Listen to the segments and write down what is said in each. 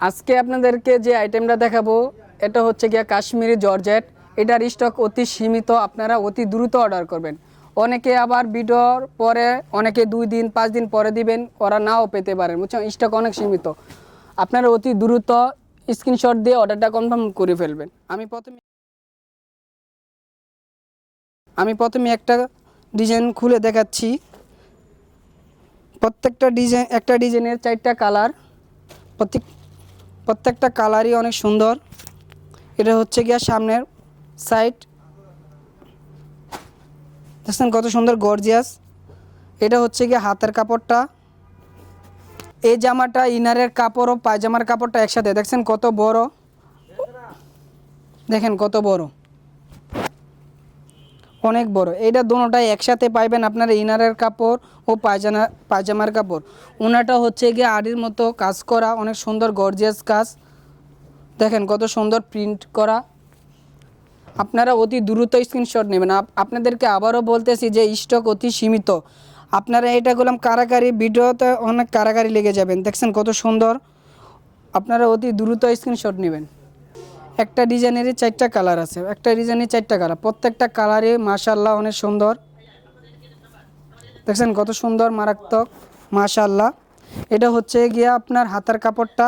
আজকে আপনাদেরকে যে আইটেমটা দেখাবো, এটা হচ্ছে গিয়া কাশ্মীরি জর্জেট। এটার স্টক অতি সীমিত, আপনারা অতি দ্রুত অর্ডার করবেন। অনেকে আবার ভিডিওর পরে, অনেকে দুই দিন, পাঁচ দিন পরে দিবেন, ওরা নাও পেতে পারেন। বুঝছেন? স্টক অনেক সীমিত। আপনারা অতি দ্রুত স্ক্রিনশট দিয়ে অর্ডারটা কনফার্ম করে ফেলবেন। আমি প্রথমে আমি প্রথমে একটা ডিজাইন খুলে দেখাচ্ছি। প্রত্যেকটা ডিজাইন একটা ডিজাইনের চারটা কালার প্রত্যেক প্রত্যেকটা কালারই অনেক সুন্দর। এটা হচ্ছে গিয়া সামনের সাইড দেখছেন কত সুন্দর গর্জিয়াস এটা হচ্ছে গিয়ে হাতের কাপড়টা। এই জামাটা ইনারের কাপড় ও পায়জামার কাপড়টা একসাথে। দেখছেন কত বড়। দেখেন কত বড়। অনেক বড়। এইটা দুটোটাই একসাথে পাইবেন আপনার ইনারের কাপড় ও পায়জানা পায়জামার কাপড়। ওনাটা হচ্ছে গিয়ে আড়ির মতো কাজ করা, অনেক সুন্দর গর্জিয়াস কাজ। দেখেন কত সুন্দর প্রিন্ট করা। আপনারা অতি দ্রুত স্ক্রিনশট নেবেন। আপনাদেরকে আবারও বলতেছি যে স্টক অতি সীমিত। আপনারা এটা করলাম কারাকারি ভিডিওতে অনেক কারাকারি লেগে যাবেন। দেখছেন কত সুন্দর। আপনারা অতি দ্রুত স্ক্রিনশট নেবেন। একটা ডিজাইনেরই চারটা কালার আছে। একটা ডিজাইনের চারটা কালার। প্রত্যেকটা কালারে মাশাল্লাহ অনেক সুন্দর। দেখছেন কত সুন্দর, মারাত্মক মাশাল্লাহ এটা হচ্ছে গিয়ে আপনার হাতার কাপড়টা।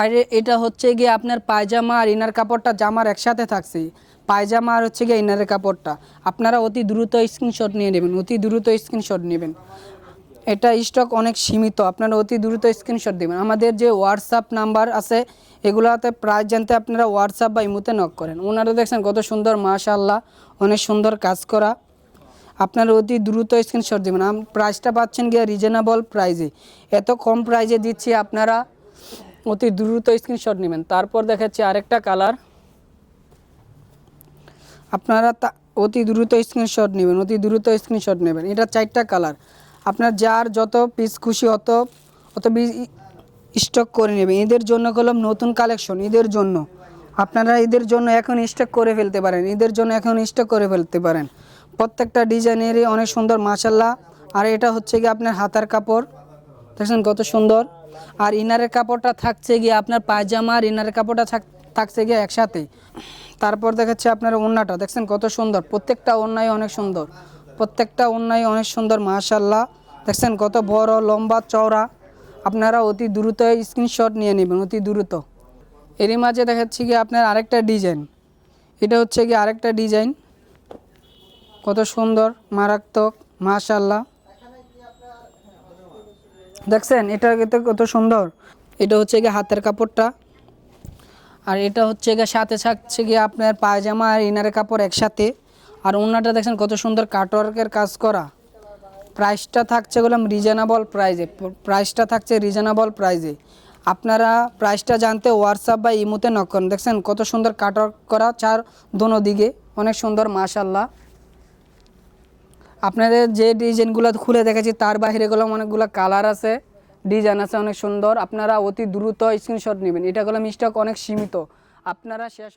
আর এটা হচ্ছে গিয়ে আপনার পায়জামা আর ইনার কাপড়টা জামার একসাথে থাকছে। পায়জামা আর হচ্ছে গিয়ে ইনারের কাপড়টা। আপনারা অতি দ্রুত স্ক্রিনশট নিয়ে নেবেন, অতি দ্রুত স্ক্রিনশট নেবেন। এটা স্টক অনেক সীমিত। আপনারা অতি দ্রুত স্ক্রিনশট দেবেন। আমাদের যে হোয়াটসঅ্যাপ নাম্বার আছে, এগুলোতে প্রাইস জানতে আপনারা হোয়াটসঅ্যাপ বা ইমুতে নক করেন। ওনারা দেখছেন কত সুন্দর মাশাল্লাহ অনেক সুন্দর কাজ করা। আপনারা অতি দ্রুত স্ক্রিনশট দেবেন। প্রাইসটা পাচ্ছেন গিয়ে রিজনেবল প্রাইজে এত কম প্রাইজে দিচ্ছি আপনারা, অতি দ্রুত স্ক্রিনশট নেবেন। তারপর দেখাচ্ছি আরেকটা কালার আপনারা তা অতি দ্রুত স্ক্রিনশট নেবেন, অতি দ্রুত স্ক্রিনশট নেবেন। এটা চারটা কালার আপনার যার যত পিস খুশি অত অত স্টক করে নেবেন। এদের জন্য কলম নতুন কালেকশন ঈদের জন্য। আপনারা ঈদের জন্য এখন স্টক করে ফেলতে পারেন ঈদের জন্য এখন স্টক করে ফেলতে পারেন। প্রত্যেকটা ডিজাইনেরই অনেক সুন্দর মাসাল্লাহ আর এটা হচ্ছে কি আপনার হাতার কাপড়। দেখছেন কত সুন্দর। আর ইনারের কাপড়টা থাকছে গিয়ে আপনার পায়জামা, আর ইনারের কাপড়টা থাক- থাকছে গিয়ে একসাথে। তারপর দেখাচ্ছে আপনার ওড়নাটা। দেখছেন কত সুন্দর। প্রত্যেকটা ওড়নাই অনেক সুন্দর। প্রত্যেকটা ওড়নাই অনেক সুন্দর মাশাল্লাহ দেখছেন কত বড় লম্বা চওড়া। আপনারা অতি দ্রুত স্ক্রিনশট নিয়ে নেবেন, অতি দ্রুত। এরই মাঝে দেখাচ্ছি কি আপনার আরেকটা ডিজাইন এটা হচ্ছে কি আরেকটা ডিজাইন কত সুন্দর, মারাত্মক মাশাল্লাহ দেখছেন, এটা কিন্তু কত সুন্দর। এটা হচ্ছে গিয়ে হাতের কাপড়টা। আর এটা হচ্ছে গিয়ে সাথে থাকছে গিয়ে আপনার পায়জামা আর ইনারের কাপড় একসাথে। আর ওনাটা দেখছেন কত সুন্দর কাটওয়ার্কের কাজ করা। প্রাইসটা থাকছে বললাম রিজনেবল প্রাইজে প্রাইসটা থাকছে রিজনেবল প্রাইজে আপনারা প্রাইসটা জানতে হোয়াটসঅ্যাপ বা ইমোতে নক করেন। দেখছেন কত সুন্দর কাটওয়ার্ক করা চার দোনো দিকে। অনেক সুন্দর মাশাল্লাহ আপনাদের যে ডিজাইনগুলো খুলে দেখেছি তার বাইরে গেলাম অনেকগুলো কালার আছে। ডিজাইন আছে অনেক সুন্দর। আপনারা অতি দ্রুত স্ক্রিনশট নেবেন। এটা গেলাম স্টক অনেক সীমিত। আপনারা শেষ